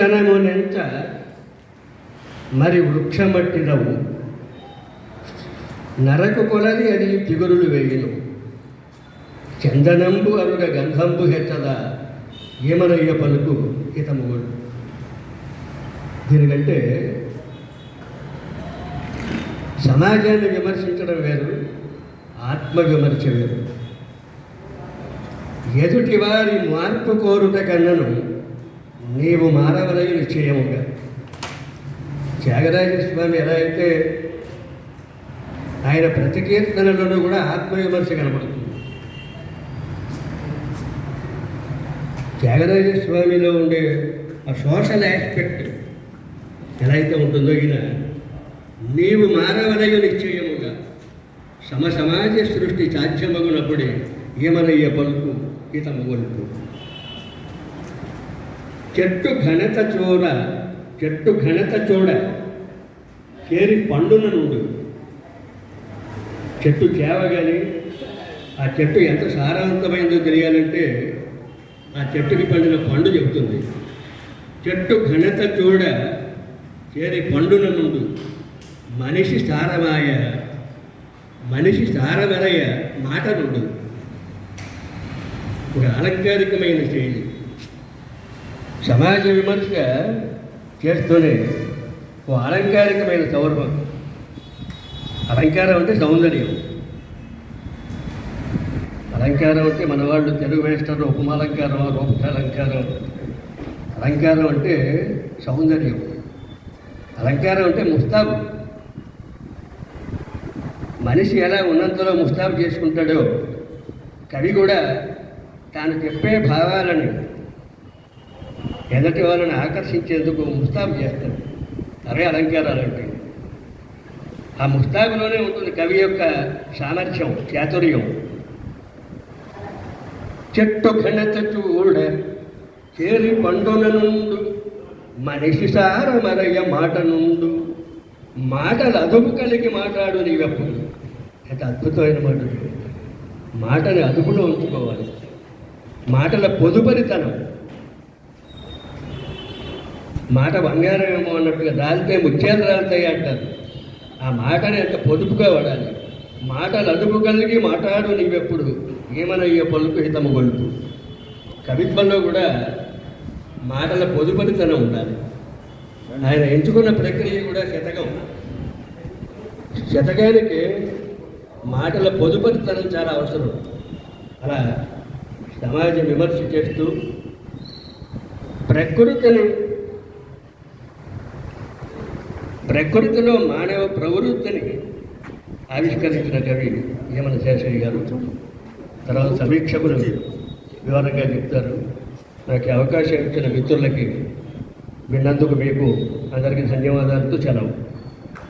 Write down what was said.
ಕ್ಷಣಮುನೆಂಚ మరి వృక్షమట్టినవు నరకు కొలది అది చిగురులు వేయును చందనంబు అరుడ గంధంబు హెచ్చద ఏమనయ్య పలుకు హితముగుడు దీనికంటే సమాజాన్ని విమర్శించడం వేరు ఆత్మ విమర్శ వేరు ఎదుటి వారి మార్పు కోరుట కన్నను నీవు మారవలయ నిశ్చయముగా. త్యాగరాజ స్వామి ఎలా అయితే ఆయన ప్రతి కీర్తనలోనూ కూడా ఆత్మవిమర్శ కనబడుతుంది త్యాగరాజ స్వామిలో ఉండే ఆ సోషల్ ఆస్పెక్ట్ ఎలా అయితే ఉంటుందో ఈయన నీవు మారవలయ నిశ్చయముగా సమ సమాజ సృష్టి సాధ్యమగునప్పుడే ఏమనయ్య పలుకు హితము గొలుపు చెట్టు ఘనత చూడ చెట్టు ఘనత చూడ. చేరి పండున నుండు చెట్టు చేవగాని ఆ చెట్టు ఎంత సారవంతమైందో తెలియాలంటే ఆ చెట్టుకి పండిన పండు చెబుతుంది. చెట్టు ఘనత చూడ చేరి పండున నుండు మనిషి సారమాయ మనిషి సారవరయ మాట నుండు ఒక అలంకారికమైన శైలి. సమాజ విమర్శ చేస్తూనే ఓ అలంకారికమైన సౌరభం. అలంకారం అంటే సౌందర్యం. అలంకారం అంటే మన వాళ్ళు తెలుగు వేస్తారు ఉపమాలంకారం రూపకాలంకారం అలంకారం అంటే సౌందర్యం. అలంకారం అంటే ముస్తాబు. మనిషి ఎలా ఉన్నంతలో ముస్తాబు చేసుకుంటాడో కవి కూడా తాను చెప్పే భావాలని ఎదటి వాళ్ళని ఆకర్షించేందుకు ముస్తాబు చేస్తాడు. అరే అలంకారాలు అంటే ఆ ముస్తాబులోనే ఉంటుంది కవి యొక్క సామర్థ్యం చాతుర్యం. చెట్టు ఘనత చూడ చేరి పండుల నుండు మనిషి సారమరయ మాట నుండు. మాటలు అదుపు కలిగి మాట్లాడు నీవెప్పుడు. ఎంత అద్భుతమైన మాట. మాటని అదుపులో ఉంచుకోవాలి. మాటల పొదుపరితనం. మాట బంగారమేమో అన్నట్టుగా దాల్తే ముత్యాలు రాలుతాయి అంటారు. ఆ మాటని ఎంత పొదుపుగా వాడాలి. మాటలు అదుపు కలిగి మాట్లాడు నీవెప్పుడు. ఏమనయ్యో పలుకు హితము గొలుపు. కవిత్వంలో కూడా మాటల పొదుపరితనం ఉండాలి. ఆయన ఎంచుకున్న ప్రక్రియ కూడా శతకం. శతకానికి మాటల పొదుపరితనం చాలా అవసరం. అలా సమాజ విమర్శ చేస్తూ ప్రకృతిని ప్రకృతిలో మానవ ప్రవృత్తిని ఆవిష్కరించిన కవి యమన శేషయ్య గారు. తర్వాత సమీక్షకులు వివరంగా చెప్తారు. నాకు అవకాశం ఇచ్చిన మిత్రులకి విన్నందుకు మీకు అందరికీ ధన్యవాదాలతో సెలవు